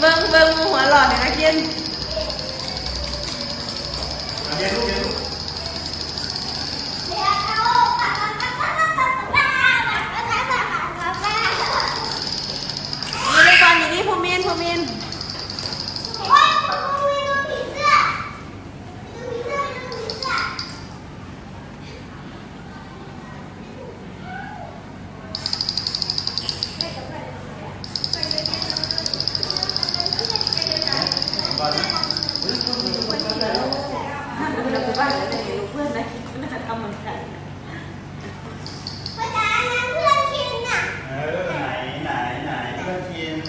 vâng vâng hoa lọt để các kiên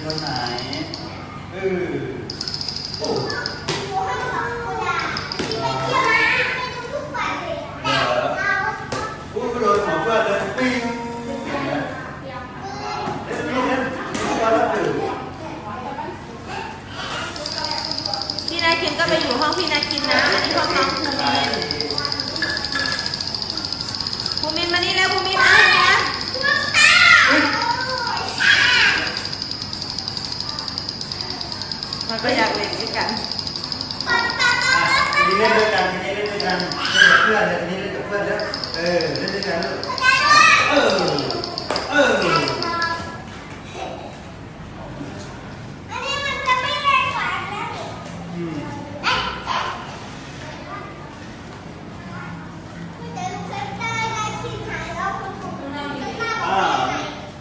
ทีมคนไหนเออโอ้กูกระโดดหัวเพื่อนเลยปิ้งเล่นนี่เล่นนี่บอลแล้วตื่นพี่นาคินก็ไปอยู่ห้องพี่นาคินนะ อันนี้ห้องน้องภูมินภูมินมานี่แล้วภูมินมานี่นะ มันก็อยากเล่นด้วยกันทีนี้เล่นด้วยกันทีนี้เล่นด้วยกันเล่นกับเพื่อนเลยทีนี้เล่นกับเพื่อนแล้วเออเล่นด้วยกันลูกเออเอออืม อ่า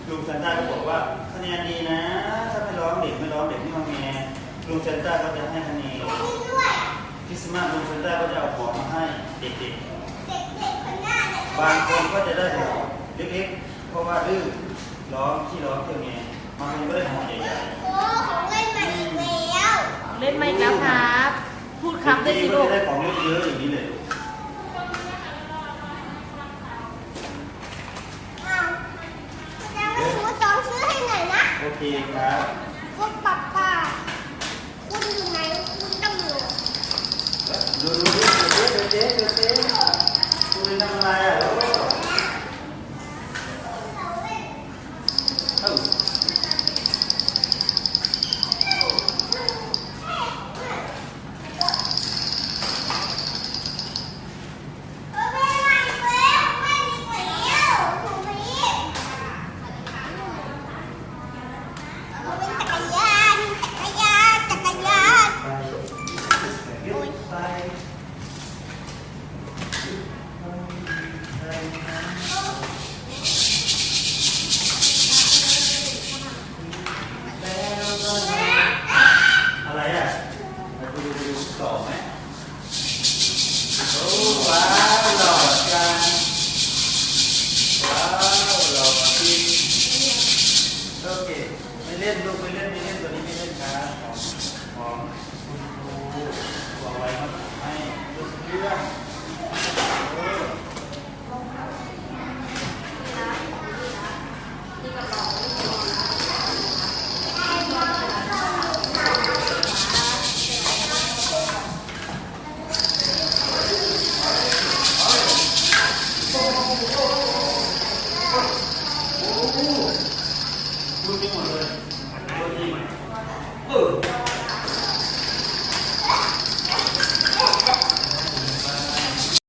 ลุงเซนต้าก็บอกว่าคะแนนดีนะ ถ้าไม่ร้องเด็กไม่ร้องเด็กไม่งอแงลุงเซนต้าก็จะให้คะแนนคริสต์มาสลุงเซนต้าก็จะเอาของมาให้เด็กๆบางคนก็จะได้ของเล็กๆเพราะว่าดื้อร้องที่ร้องเที่ยวแงบางคนก็ได้ของใหญ่เล่นมาอีกแล้วครับ พูดๆครับด้วยสิก็ลูกจะได้ของเล็กเยอะอย่างนี้เลยโอเคครับ เคไม่เล่นลูกไม่เล่นไม่เล่นตัวนี้ไม่เล่นครับของของคุณครูบอกไว้ครับให้ลูกเลื่องเออ ดูจริงหมดเลยดูจริง เออ